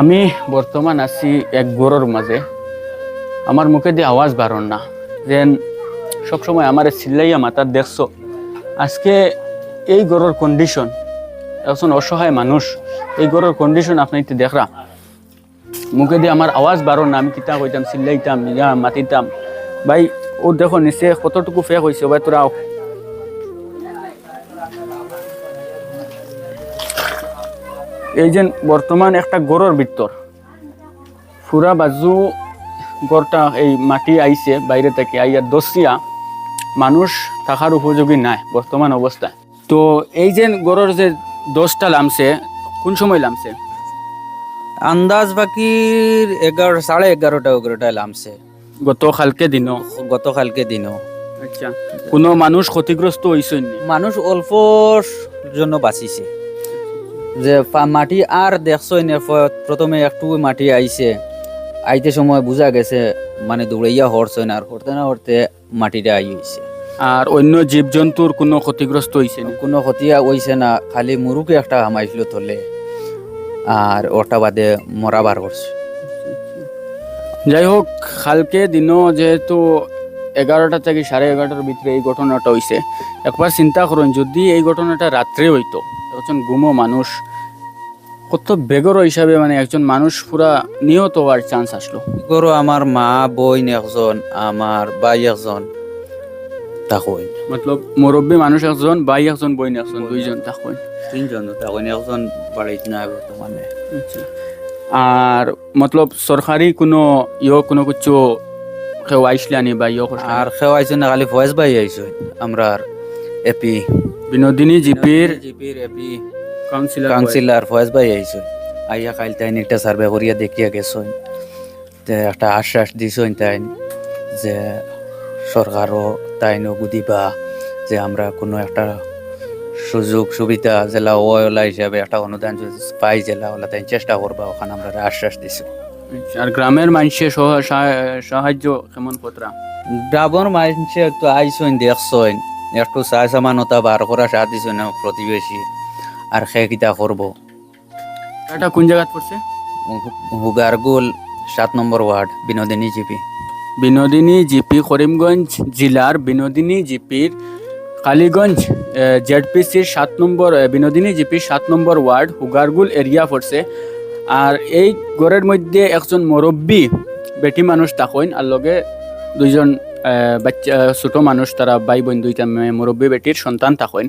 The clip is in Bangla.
আমি বর্তমান আছি এক গরুর মাঝে। আমার মুখে দিয়ে আওয়াজ বাড়ন না। যেন সবসময় আমার চিল্লাইয়া মাতার দেখছ। আজকে এই গরুর কন্ডিশন একজন অসহায় মানুষ, এই গরুর কন্ডিশন আপনি একটু দেখরা। মুখে দিয়ে আমার আওয়াজ বাড়ন না, আমি কিতা কইতাম, চিল্লাইতাম ইয়া মাতিতাম। ভাই, ও দেখো নিচে কতটুকু ফেক হয়েছে ভাই, তোরা এই যে বর্তমান একটা গরুর ভিতর ফুরা বাজু গড়টা এই মাটি আইছে বাইরে থেকে। আইয়া দসিয়া মানুষ থাকার উপযোগী নাই বর্তমান অবস্থায় তো এই যে গরুর যে দশটা লামছে কোন সময় লামছে? আন্দাজ বাকির এগারো সাড়ে এগারোটা এগারোটায় নামছে গতকালকে দিন। গতকালকে দিনও আচ্ছা। কোনো মানুষ ক্ষতিগ্রস্ত হয়েছে মানুষ অল্প জন্য বাঁচিছে। যে মাটি আর দেখছই না প্রথমে একটু মাটি আইছে। আইতে সময় বোঝা গেছে মানে দৌড়াইয়া হরছই না আর হরতে না হরতে মাটিটা আই হইছে। আর অন্য জীবজন্তুর কোনো ক্ষতিগ্রস্ত হয়েছে নি? কোনো ক্ষতি হইছে না খালি মুরুকে একটা হামাইছিল তলে আর ওটা বাদে মরাবার করছে। যাই হোক কালকে দিনও যেহেতু এগারোটা থেকে সাড়ে এগারোটার ভিতরে এই ঘটনাটা হয়েছে একবার চিন্তা করুন যদি এই ঘটনাটা রাত্রে হইতো একজন গুমো মানুষ। কত বেগর হিসাবে মানে একজন মানুষ পুরা নিহত হওয়ার চান্স আসলো। গরু আমার মা বইন একজন আমার ভাই একজন তাকইন মতলব মুরব্বী মানুষ একজন ভাই একজন বইন একজন দুইজন থাকুন তিনজন তাকইন একজন বাড়িতে নাই বর্তমানে আর মতলব সরকারি কোনো ইয়ে কোনো কিছু কেউ আইসলানি বা ইয়ে আর খেওয়াইছে না খালি ফয়েজ ভাই আইছে। আমরা এপি। বিনোদিনী জিপির জিপির এপি। কাউন্সিলর কাউন্সিলর ফয়েজ ভাই আইছে আইয়া কাইল তাই একটা সার্ভে করিয়া দেখিয়া গেছইন। তে একটা আশ্বাস দিছইন তাইন যে সরকারও তাইনও গুদিবা যে আমরা কোনো একটা সুযোগ সুবিধা জেলা ওলা হিসাবে একটা অনুদান পাই জেলা ওলা তাই চেষ্টা করবা ওখানে আমরা আশ্বাস দিছি। আর গ্রামের মানুষের সাহায্য কেমন কতরা ডাবর মানুষে একটু আইসইন দেখছইন। একটু চাই সামানতা বার করা সাথ দিছইন প্রতিবেশী আর সে কিতা করব এটা কোন জায়গাত পড়ছে হুগারগুল সাত নম্বর ward Binodini GP. Binodini GP Karimganj জেলার বিনোদিনী জিপির কালীগঞ্জ জেডপিসির সাত নম্বর বিনোদিনী জিপির সাত নম্বর ওয়ার্ড হুগারগুল এরিয়া পড়ছে আর এই ঘরের মধ্যে একজন মুরব্বী বেটি মানুষ থাকেন আর লগে দুইজন বাচ্চা ছোটো মানুষ তারা ভাই বোন দুইটা মুরব্বী বেটির সন্তান থাকেন।